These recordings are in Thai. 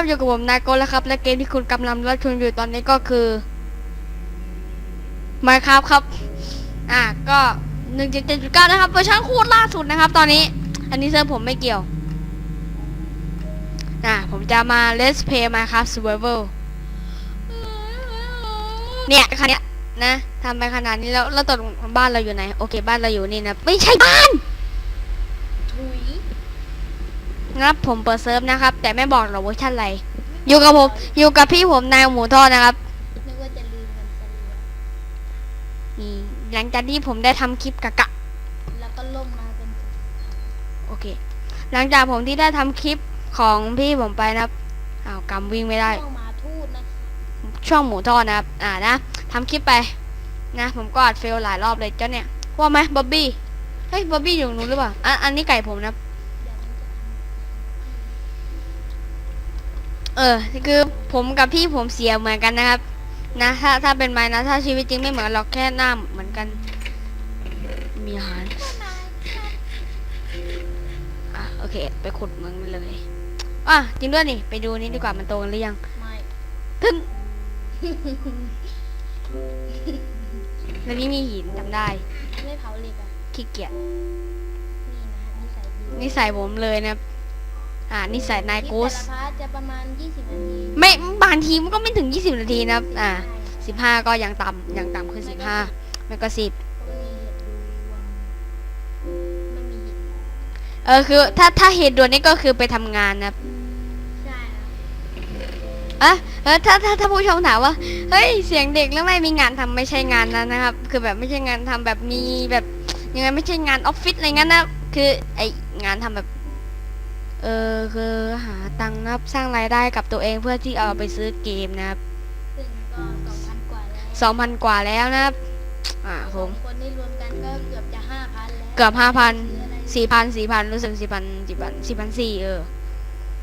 ครับอยู่กับผมนายโกแล้วครับ และเกมที่คุณกำลังรับชมอยู่ตอนนี้ก็คือ Minecraft ครับ อะก็1.7.9นะครับเวอร์ชันโคตรล่าสุดนะครับ ตอนนี้ อันนี้เซิร์ฟผมไม่เกี่ยวอะผมจะมา Let's Play Minecraft Survival เนี่ยคันเนี้ยนะทำไปขนาดนี้แล้วแล้วตอนบ้านเราอยู่ไหน โอเค บ้านเราอยู่นี่นะ ไม่ใช่บ้าน ถุย นะ ครับผมเปิดเซิร์ฟนะครับ แต่ไม่บอกหรอกเวอร์ชันอะไร อยู่กับผม อยู่กับพี่ผมนายหมูทอดนะครับ นึกว่าจะลืมกันซะล้วนี่หลังจากที่ผมได้ทำคลิปกะกะ แล้วก็ล่มมาเป็นโอเค หลังจากผมที่ได้ทำคลิปของพี่ผมไปนะครับอ้าวกำวิ่งไม่ได้ช่องหมาทูดนะคะช่องหมูทอดนะครับ อ่านะทำคลิปไป นะ ผมก็อัดเฟลหลายรอบเลยเจ้าเนี่ยว่าไหมบ๊อบบี้ เฮ้ยบ๊อบบี้อยู่นู้นหรือเปล่า อะอันนี้ไก่ผมนะครับ เดี๋ยวมันจะท เออคือผมกับพี่ผมเสียเหมือนกันนะครับ นะถ้าถ้าเป็นไม้นะถ้าชีวิตจริงไม่เหมือนหรอกแค่หน้าเหมือนกัน มีอาหารอะโอเค ไปขุดเมืองมันเลยอะจริงด้วยนี่ไปดูนี้ดีกว่ามันโตกันหรือยังำไม่พึ่งแล้วนี่มีหินจำได้ ไม่เผาเหล็กอะขี้เกียจนี่นะนิสัยดีนิสัยผมเลยนะ อ่านิสัยนายคลิปกูสแต่ละพาร์ทจะประมาณ 20 นาที ไม่บางทีมันก็ไม่ถึง 20 นาทีนะครับอ่าใช่15 ก็ยังต่ำยังต่ำคือ 15ไม่ก็10เพราะมีเหตุด่วนไม่มีเหตุเออคือถ้าถ้าเหตุด่วนนี่ก็คือไปทำงานนะครับใช่นะอะเออถ้าถ้าถ้าผู้ชมถามว่า เฮ้ยเสียงเด็กแล้วไม่มีงานทำไม่ใช่งานนั้นนะครับ คือแบบไม่ใช่งานทำแบบมีแบบยังไงไม่ใช่งานออฟฟิศอะไรงั้นนะ คือไองานทำแบบ เออคือหาตังค์นะครับสร้างรายได้กับตัวเองเพื่อที่เอาไปซื้อเกมนะครับซึ่งก็2,000กว่าแล้วสองพันกว่าแล้วนะครับอ่าผสอมงคนนี่รวมกันก็เกือบจะ5,000แล้วเกือบห้าพันซื้ออะไรสี่พันสี่พันรู้สึกสี่พันสี่พันสี่พันสี่เออ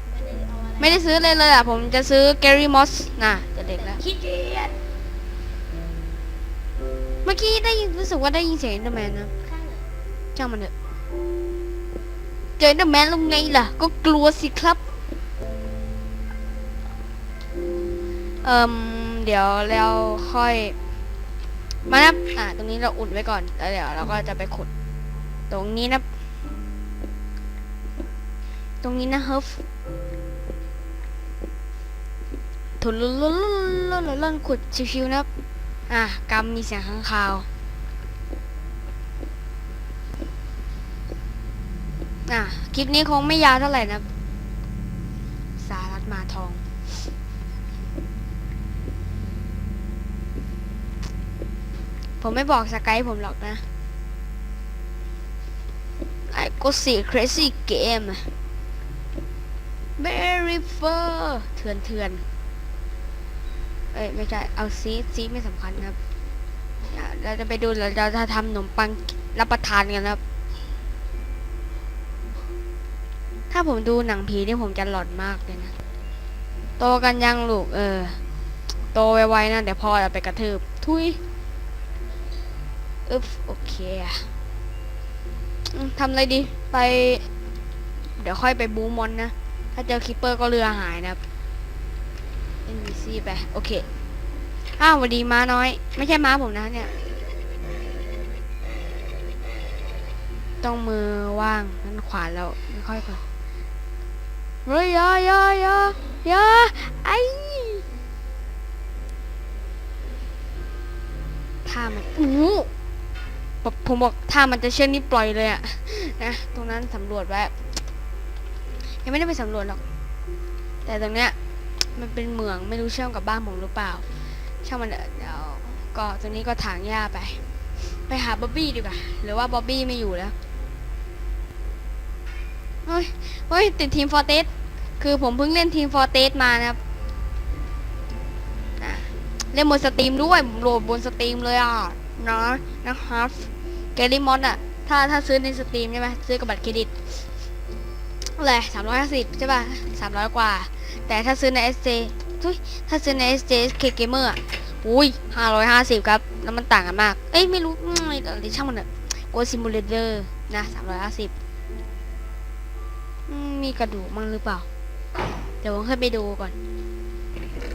ไม่ได้เอาอะไรไม่ได้ซื้อเลยเลยอะ ผมจะซื้อแกรี่มอสน่ะจะเด็กแล้ว ขี้เกียจเมื่อกี้ได้ยินรู้สึกว่าได้ยินเสียงเดอร์แมนนะข้างเหรอช่างมันเถอะ เจอเดอร์แมนลงไงล่ะ ก็กลัวสิครับ เอ่มเดี๋ยวเราค่อย มานับอ่าตรงนี้เราอุดไว้ก่อนแล้วเดี๋ยวเราก็จะไปขุด ตรงนี้นะ ตรงนี้นะเฮิฟถุนลุนลุนลุนลุนลุนลุนขุดชิวๆนะอะกำมีเสียงข้างคาว อะคลิปนี้คงไม่ยาวเท่าไหร่นะ สารัตมาทอง ผมไม่บอกสกายผมหรอกนะไอ้ก็สี่ crazy game very far เถื่อนเถื่อนเอ้ยไม่ใช่เอาซีซีไม่สำคัญครับ เราจะไปดูเราจะทำขนมปังรับประทานกันนะครับ ถ้าผมดูหนังผีนี่ผมจะหลอนมากเลยนะ โตกันยังลูก เออ โตไวๆนะเดี๋ยวพ่อจะไปกระทืบ ทุยอึ๊บโอเคอะทำอะไรดี ไป เดี๋ยวค่อยไปบูมอนนะ ถ้าเจอคิปเปอร์ก็เรือหายนะครับ NPC ไป โอเค อ้าววัสดีม้าน้อย ไม่ใช่ม้าผมนะเนี่ย ต้องมือว่างนั้นขวานแล้ว ไม่ค่อยก่อน เฮ้ยยาอยาอยาอยาไอถ้ามันอู้ผมบอกถ้ามันจะเชื่อนี่ปล่อยเลยอะนะตรงนั้นสำรวจไว้ยังไม่ได้ไปสำรวจหรอก แต่ตรงเนี้ยมันเป็นเหมืองไม่รู้เชื่อมกับบ้านผมหรือเปล่า ช่างมันเถอะเดี๋ยวก็ตรงนี้ก็ถางหญ้าไป ไปหาบ๊อบบี้ดีกว่าหรือว่าบ๊อบบี้ไม่อยู่แล้วเฮ้ยเฮ้ยติดทีมฟอร์เตส คือผมเพิ่งเล่นทีมฟอร์เตสมานะครับอะเล่นบนสตรีมด้วยผมโหลดบนสตรีมเลยอะนะนะครับเกลิมอนอะ ถ้าถ้าซื้อในสตรีมใช่ไหมซื้อกับบัตรเครดิตอะไรสามร้อยห้าสิบใช่ป่ะสามร้อยกว่า แต่ถ้าซื้อใน SJ ทุยถ้าซื้อใน SJ K Gamer อะอุ้ยห้าร้อยห้าสิบครับ แล้วมันต่างกันมาก เอ้ย ไม่รู้อะไรช่างมันเถอะโกซิมูเลเตอร์นะสามร้อยห้าสิบมีกระดูกมั้งหรือเปล่า ดี๋ยวผมขึ้นไปดูก่อน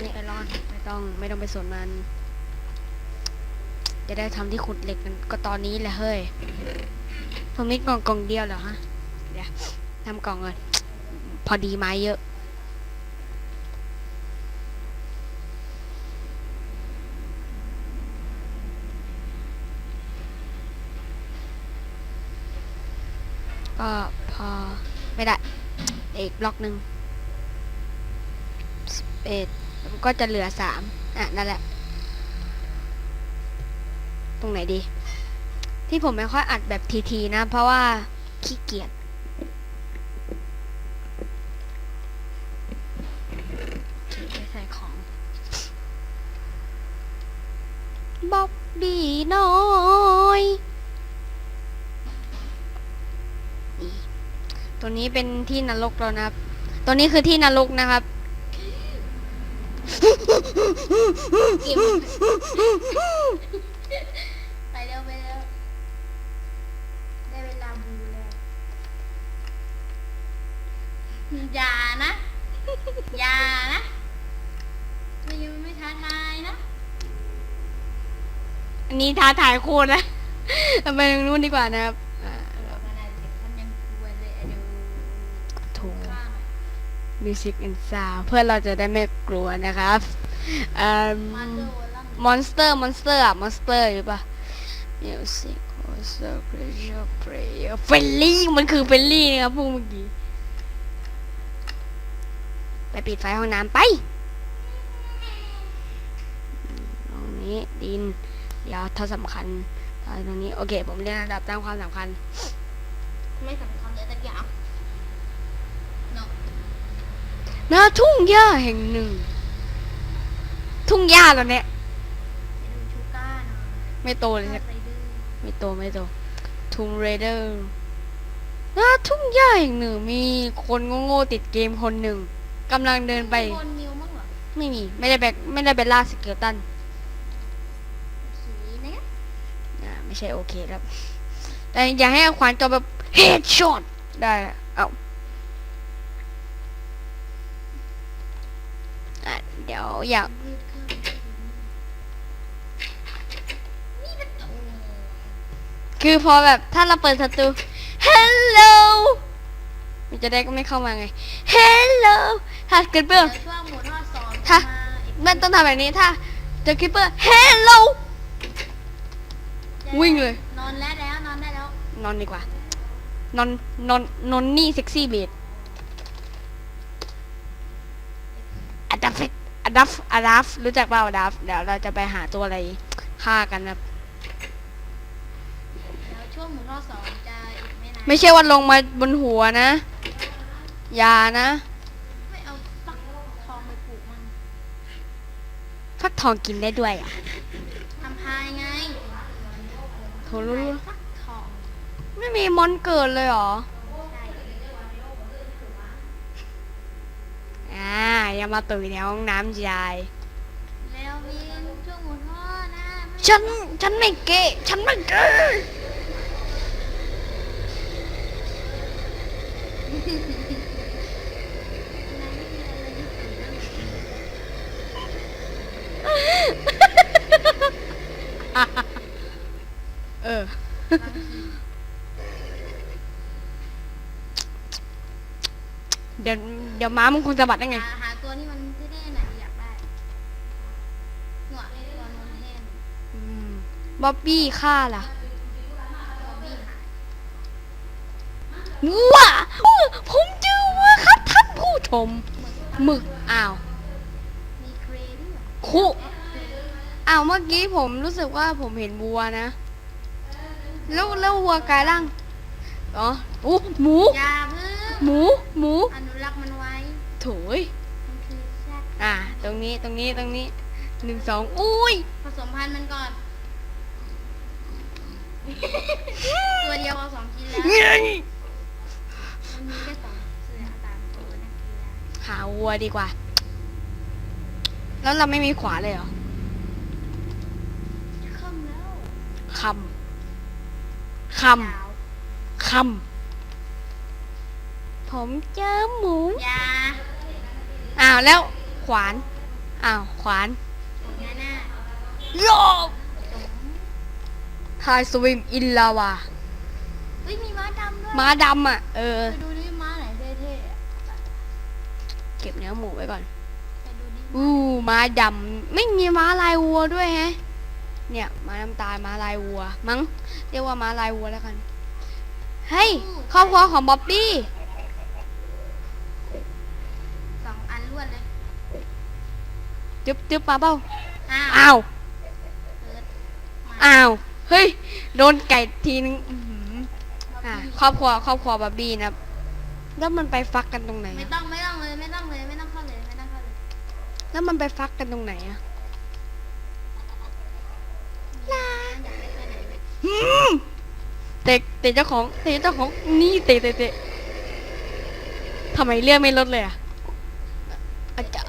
นี่ไอรอนไม่ต้องไม่ต้องไปสวนมัน จะได้ทำที่ขุดเหล็กกันก็ตอนนี้แหละเฮ้ยผมมีกล่องกล่องเดียวเหรอฮะเดี๋ยวทำกล่องก่อนพอดีไม้เยอะก็พอไม่ได้อีกบล็อกหนึ่ง เอ็ดก็จะเหลือสามอะนั่นแหละ ตรงไหนดี ที่ผมไม่ค่อยอัดแบบทีๆนะ เพราะว่าขี้เกียจไปใส่ของบอกดีน้อยตัวนี้เป็นที่นรกแล้วนะครับ ตัวนี้คือที่นรกนะครับ ไปเร็วไปเร็วได้เวลาบูแล้วอย่านะอย่านะไม่ยังไม่ท้าทายนะอันนี้ท้าทายโคตรนะทำไปตรงนู้นดีกว่านะครับอ่า บอกกันนะเด็กท่านยังกลัวเลยอะดู ถูก ข้างอะ มิวสิกอินซาเพื่อเราจะได้ไม่กลัวนะครับเอ่อมมอนสเตอร์มอนสเตอร์อะมอนสเตอร์หรือปะมิวสิกโอเซอร์เพรสเชอร์เพรย์เฟลลี่มันคือเฟลลี่นะครับพวกเมื่อกี้ ไปปิดไฟห้องน้ำไปตรงนี้ดิน เดี๋ยวถ้าสำคัญเอาตรงนี้ โอเค ผมเรียนระดับตามความสำคัญ ไม่สำคัญเลยสักอย่างเนาะ น้าทุ่งหญ้าแห่งหนึ่ง ทุ่งหญ้าตอนเนี่ยไม่โตเลยชอสับกไม่โตไม่โตทุ่งเรเดอร์น้าทุ่งหญ้าแห่งหนึ่งมีคนโง่ๆติดเกมคนหนึ่งกำลังเดินไป ไม่มี ไม่ได้ไปไม่ได้ไปล่าสเกลตันอ่าไม่ใช่โอเคครับ แต่อย่าให้ขวานจอแบบเฮดช็อตได้อะ เอาอะเดี๋ยวอยากมืดเข้านี่เป็นโอ้คือพอแบบถ้าเราเปิดประตู Hello มันจะได้ก็ไม่เข้ามาไง Hello ถ้าเกิดเปื้อเดี๋ยวช่วงหมูทอดสองถ้ามาอีกมันต้องทำแบบนี้ถ้าเจอคิปเปอร์ Hello วิ่งเลย นอนแล้วแล้ว นอนได้แล้ว นอนดีกว่า นอน นอน นอนนี่เซ็กซี่เบดอดัฟอ ดัฟอดัฟรู้จักเปล่าอดัฟเดี๋ยวเราจะไปหาตัวอะไรฆ่ากันนะแล้วช่วงหมูทอดสองจะอีกไม่นานไม่ใช่ว่าลงมาบนหัวนะอย่านะ ไม่เอาฟักทองไปปลูกมันฟักทองกินได้ด้วยอะทำพายไงโถรู้พายฟักทอง ไม่มีมอนเกิดเลยเหรอ ใช่ อ่าอย่ามาตื่นในห้องน้ำยายแล้ววินช่วงหมูทอดนะไม่ฉันฉันไม่เกะฉันไม่เกะเออบางทีเดี๋ยวเดี๋ยวม้ามึงคงสะบัดได้ไงหา บ๊อบบี้ฆ่าล่ะบอบบี้หายว้าผมเจอว่าครับท่านผู้ชมหมึกอ้าวมีเครด้วยเหรอคุอ้าวเมื่อกี้ผมรู้สึกว่าผมเห็นวัวนะ แล้วแล้ววัวกลายร่างอ๋อโอ้หมูอย่าเพิ่งหมูหมูอนุรักษ์มันไว้โถยมันคือแซ่บอ่า ตรงนี้ตรงนี้ตรงนี้หนึ่งสองอุ้ยผสมพันธุ์มันก่อน ตัวเดียวเอาสองชิ้นแล้วเงี้ยมันมีแค่สองเสือสามตัวนะเกียหาวัวดีกว่า แล้วเราไม่มีขวาเลยเหรอค่ำแล้วคำคยาวำคำผมเจอหมูอยาอ้าวแล้วขวาน อ้าวขวานของงานหน้าโย ไฮสวิมอินลาวาเฮ้ยมีม้าดำด้วยม้าดำอะ เออ ไปดูดิม้าไหนเท่ๆอะเก็บเนื้อหมูไว้ก่อน ไปดูดิอู้ม้าดำไม่มีม้าลายวัวด้วยแฮะ เนี่ยม้าน้ำตาลม้าลายวัว มั้งเรียกว่าม้าลายวัวแล้วกัน เฮ้ยครอบครัวของบ๊อบบี้ สองอันรวดเลยจึ๊บจึ๊บมาเปล่าอ้าวอ้าวเปิดมาอ้าว เฮ้ย โดนไก่ทีนึงอื้อหือบ๊อบอะบี้ครอบครัวครอบครัวบ๊อบบี้นะครับ แล้วมันไปฟักกันตรงไหนไม่อะต้องไม่ต้องเลยไม่ต้องเลยไม่ต้องเข้าเลยไม่ต้องเข้าเลยแล้วมันไปฟักกันตรงไหนอะลาอยากไปไปไหนเลยหืมเตะเตะเจ้าของเตะเจ้าของนี่เตะเตะเตะทำไมเลือดไม่ลดเลยอะอาจจะ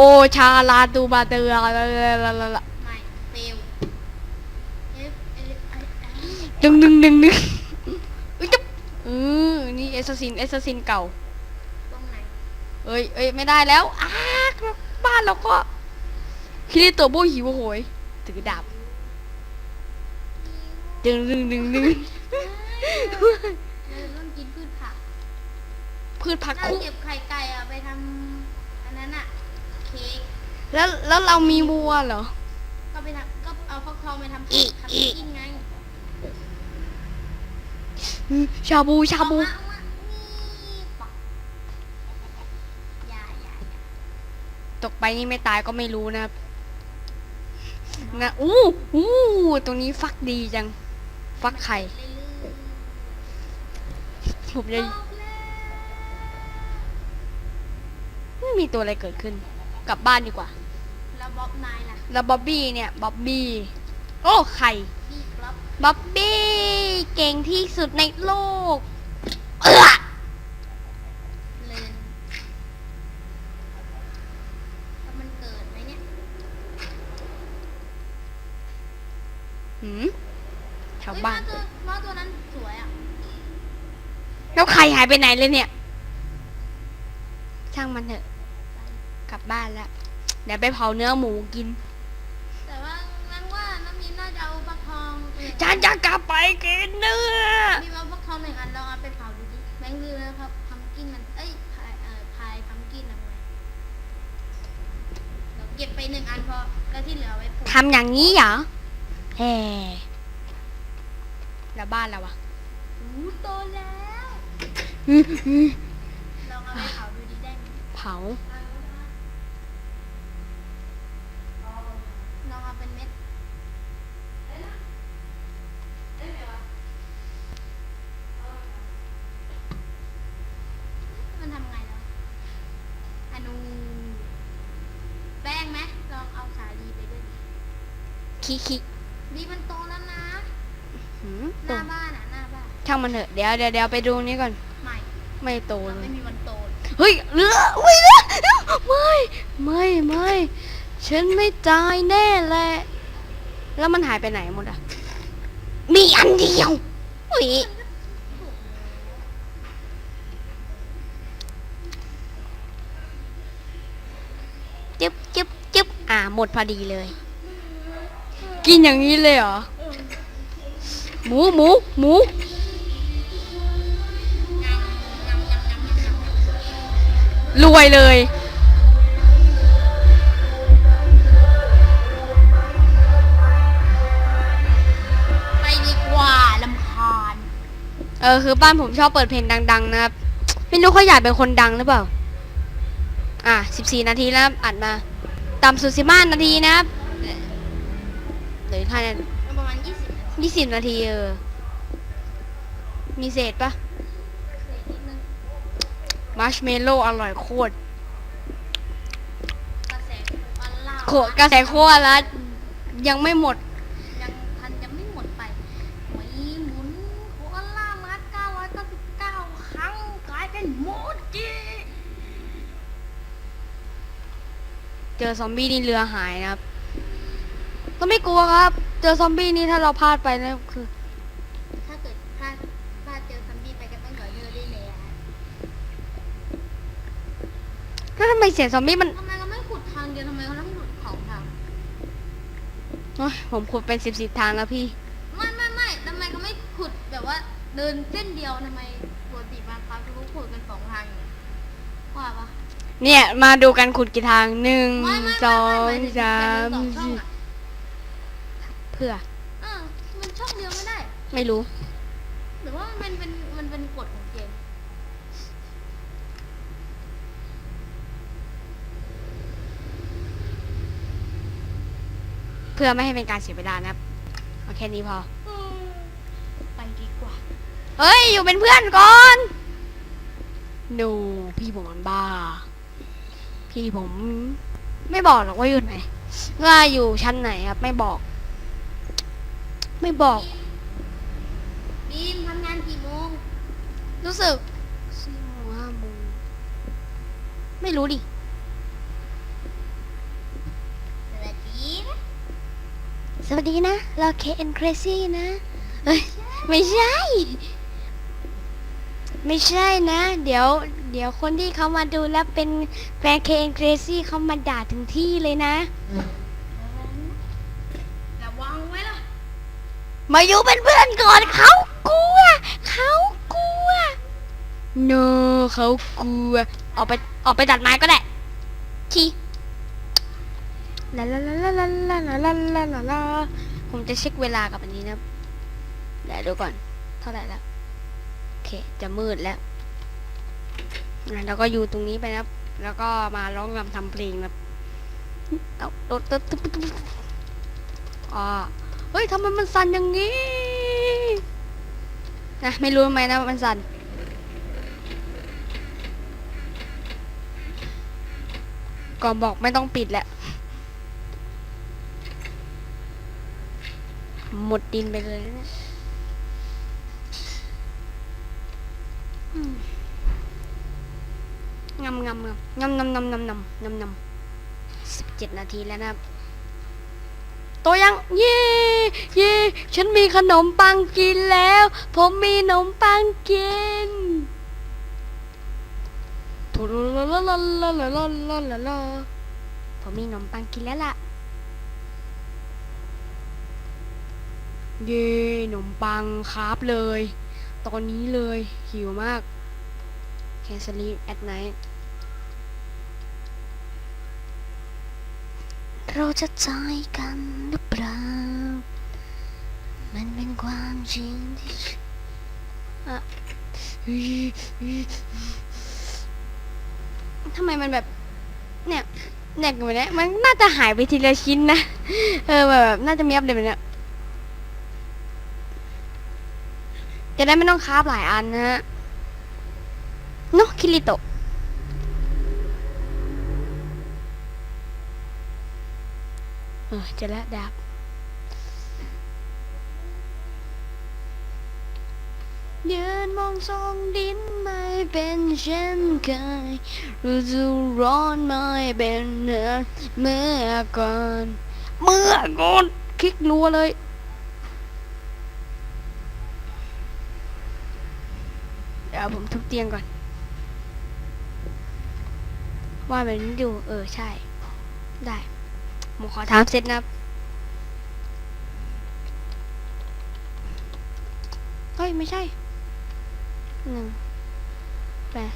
โอชาลาตูบาเตอร์ละละละละละไม่เฟลเอฟเอฟไอไอดึงดึงดึงดึงอุ้ยจุ๊บอือนี่เอสซินเอสซินเก่าตรงไหนเอ้ยเอ้ยไม่ได้แล้วอ้าบ้านเราก็คิริโตะโบหิวโหยถือดาบดึงดึงดึงดึงเราต้องกินพืชผัก พืชผักถ้าคุกเก็บไข่ไก่อะไปทำอันนั้นอะ เค้กแล้วแล้วเรามีวัวเหรอ ก็ไปทำก็เอาฟักทองไปทำเค้กทำกินไงอืมชาบูชาบูเอมเอามานี่ปอกอย่าอย่าอย่าตกไปนี่ไม่ตายก็ไม่รู้นะครับนะอู้อู้ตรงนี้ฟักดีจัง ฟักไข่ เรื่อยผมๆจะจบแล้ว ไม่มีตัวอะไรเกิดขึ้น กลับบ้านดีกว่า แล้วบ๊อบนายล่ะแล้วบ๊อบบี้เนี่ยบ๊อบบี้โอ้ไข่พี่ครับบ๊อบบี้เก่งที่สุดในโลกเอื้อเลินแล้วมันเกิดไหมเนี่ยหืมแถวเฮ้ยบ้านม้ตัวม้าตัวนั้นสวยอะแล้วไข่หายไปไหนเลยเนี่ย ช่างมันเถอะ กลับบ้านแล้ว เดี๋ยวไปเผาเนื้อหมูกิน แต่ว่านั้นว่าน้ำมินน่าจะเอาฟักทองเออฉันจะกลับไปกินเนื้อ มีเอาฟักทองหนึ่งอันลองเอาไปเผาดูดิแบงค์ลืมนะครับพัมกินมัน เอ้ยพายเอ่อพายพัมกินทำไงเดี๋ยวเก็บไปหนึ่งอันพอ แล้วที่เหลือเอาไว้ปลูกทำอย่างนี้เหรอแฮ่แล้วบ้านเราอะอู้โตแล้วอื้ออื้อลองเอาไปเผาดูดิได้ไหมเผา ลองเอาเป็นเม็ด มันทำไงแล้วอนูแป้งไหมลองเอาสาลีไปด้วยดิ คิคิดีมันโตแล้วนะ หืมหโตน้าบ้านอะหน้าบ้านช่างมันเถอะ เดี๋ยวเดี๋ยวเดี๋ยวไปดูนี้ก่อนไม่ไม่โตเราเลไม่ย มีวันโตเลยเฮ้ยเรืออุ้ยเรือไม่ ไม่ ไม่ ฉันไม่ตายแน่แหละ แล้วมันหายไปไหนหมดอะมีอันเดียวอุ้ยจึ๊บจึ๊บจึ๊บอ่า หมดพอดีเลย กินอย่างนี้เลยเหรอ หมูหมูหมูงำงำงำงำงำงำรวยเลย ไปดีกว่าลำคาญเออคือบ้านผมชอบเปิดเพลงดัง ๆ นะครับ ไม่รู้เขาอยากเป็นคนดังหรือเปล่า อะ 14 นาทีแล้วอัดมาต่ำสุด15นาทีนะครับ เหลือแค่นั้นประมาณยี่สิบนาที20นาทีเออ มีเศษปะเศษนิดนึงมาร์ชเมลโล่อร่อยโคตรกระแสอันล่าโคตรกระแสโคตรแล้วยังไม่หมด ยังพันจะไม่หมดไปหวยหมุนโคอาล่ามา999ครั้งกลายเป็นโมจิเจอซอมบี้นี่เรือหายนะครับ ก็ไม่กลัวครับ เจอซอมบี้นี้ถ้าเราพลาดไปนะคือ ถ้าเกิดพลาดพลาดเจอซอมบี้ไปก็ต้องหน่เลือดเลยอแล้วทำไมเสียซอมบี้มันทำไมเราไม่ขุดทางเดียวทำไมเราต้องขุดของทางโอ๊ยผมขุดเป็นสิบสิบทางแล้วพี่ ไม่ไม่ไม่ทำไมเขาไม่ขุดแบบว่า เดินเส้นเดียวทำไมปกติมางครั้งเขาขุดกันสองทางอย่ว่าปะเนี่ย มาดูกันขุดกี่ทางหนึ่งสองสามสี่ เพื่อเออมันช่องเดียวไม่ได้ ไม่รู้ หรือว่ามันเป็นมันเป็นกฎของเกมเพื่อไม่ให้เป็นการเสียเวลานะครับเอาแค่นี้พอไปดีกว่า เฮ้ย อยู่เป็นเพื่อนก่อนโนพี่ผมมันบ้า พี่ผม ไม่บอกหรอกว่าอยู่ไหนว่าอยู่ชั้นไหนครับ ไม่บอก ไม่บอก บีมทำงานกี่โมงรู้สึกสี่โมงห้าโมงไม่รู้ดิ สวัสดีนะสวัสดีนะ เราเคเอ็นครซี่นะเอ้ยไม่ใช่ ไม่ใช่นะ เดี๋ยว เดี๋ยวคนที่เขามาดูแล้วเป็นแฟนเคเอ็นครซี่เขามาด่าถึงที่เลยนะระวังไว้ล่ะ มาอยู่เป็นเพื่อนก่อนเขากลัว เขากลัว no เขากลัว ออกไปออกไปตัดไม้ก็ได้ทีลาลาลาลาลาลาลาลาลาลาลาผมจะเช็คเวลากับอันนี้นะเดี๋ยวดูก่อน เท่าไหร่แล้ว โอเค จะมืดแล้วอะแล้วก็อยู่ตรงนี้ไปนะครับแล้วก็มาร้องรำทำเพลงนะครับเอาโดดตึ๊บตึ๊บตึ๊บตึ๊บอ่า เฮ้ยทำไมมันสั่นอย่างนี้ นะ ไม่รู้ทำไมนะ มันสั่น ก่อนบอกไม่ต้องปิดแหละ หมดดินไปเลยนะงำงำงำงำงำงำงำงำงำงำสิบเจ็ดนาทีแล้วนะครับ ตัวยังเย่เย่ฉันมีขนมปังกินแล้ว ผมมีขนมปังกินทุลลลลลลลลลลผมมีขนมปังกินแล้วล่ะ เย่ขนมปังครับเลย ตอนนี้เลยหิวมาก Can sleep at night เราจะใจกันหรือเปล่า มันเป็นความจริงที่ฉันทำไมมันแบบ เนี่ยเนี่ยกันไปเนี่ยมันน่าจะหายไปทีละชิ้นนะ เออแบบ น่าจะมีอัปเดตแบบเนี้ยจะได้ไม่ต้องคาบหลายอันนะฮะเนาะคิริโตะ ออเจะละดาบยืนมองทรงดินไม่เป็นเช่นเคยรู้สึกร้อนไม่เป็นเนื้อเมื่อก่อนเมื่อก่อนคลิกรัวเลยเดี๋ยวผมทุบเตียงก่อน ว่ามันอยู่เออใช่ ได้ ผมขอถามเสร็จนะครับ เฮ้ย ไม่ใช่ หนึ่งแปด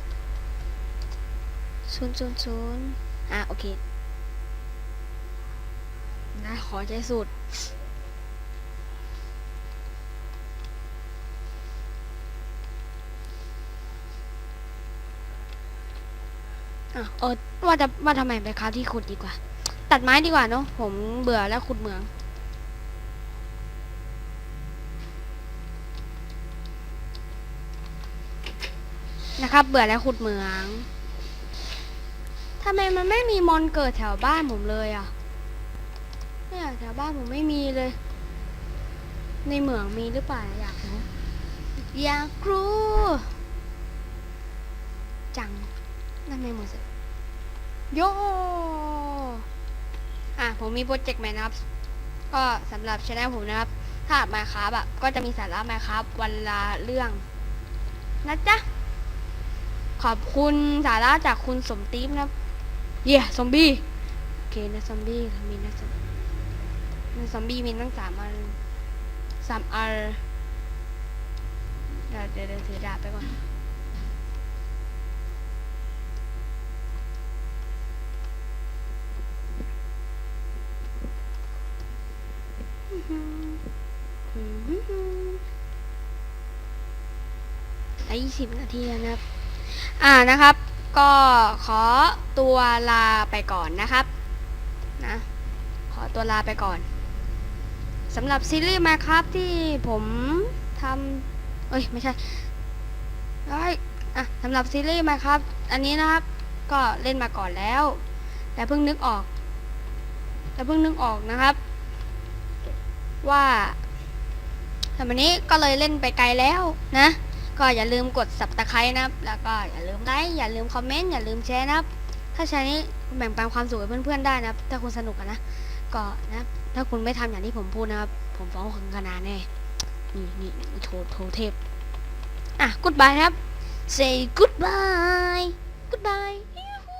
ศูนย์ศูนย์ศูนย์อะ โอเค นะ ขอใช้สูตรอะเออว่าจะว่าทำไมไปค้าที่ขุดดีกว่า ตัดไม้ดีกว่าเนอะผมเบื่อแล้วขุดเหมือง นะครับ เบื่อแล้วขุดเหมืองทำไมมันไม่มีมอนเกิดแถวบ้านผมเลยอะเนี่ยแถวบ้านผมไม่มีเลย ในเหมืองมีหรือเปล่าอยากรู้อยากรู้จังนั่นไม่หมดสิโย อะผมมีโปรเจกต์ใหม่นะครับ ก็สำหรับช anel ผมนะครับ ถ้ามาครับอะก็จะมีสาระมาครับวันละเรื่องนะจ๊ะ ขอบคุณสาระจากคุณสมตีฟนะครับเย่ซอมบี้โอเคนะซอมบี้มีนะซอมนะซอมบี้มีตั้งสามอันสามอันเดี๋ยวเดี๋ยวเดี๋ยวถือดาบไปก่อน ได้ยี่สิบนาทีแล้วนะครับ อ่านะครับ ก็ขอตัวลาไปก่อนนะครับ นะ ขอตัวลาไปก่อนสำหรับซีรีส์มาครับที่ผมทำเอ้ย ไม่ใช่เอ้ยอะสำหรับซีรีส์มาครับ อันนี้นะครับ ก็เล่นมาก่อนแล้ว แต่เพิ่งนึกออก แต่เพิ่งนึกออกนะครับ ว่าทำอันนี้ก็เลยเล่นไปไกลแล้วนะ ก็อย่าลืมกด subscribe นะครับ แล้วก็อย่าลืมไลค์อย่าลืมคอมเมนต์อย่าลืมแชร์นะครับ ถ้าใช้นี้แบ่งปันความสุขให้เพื่อนๆได้นะครับ ถ้าคุณสนุกนะก็นะถ้าคุณไม่ทำอย่างที่ผมพูดนะครับ ผมฟ้องคุณคณะแน่นี่นี่โทรโทรเทพอะ goodbye ครับ say goodbye goodbye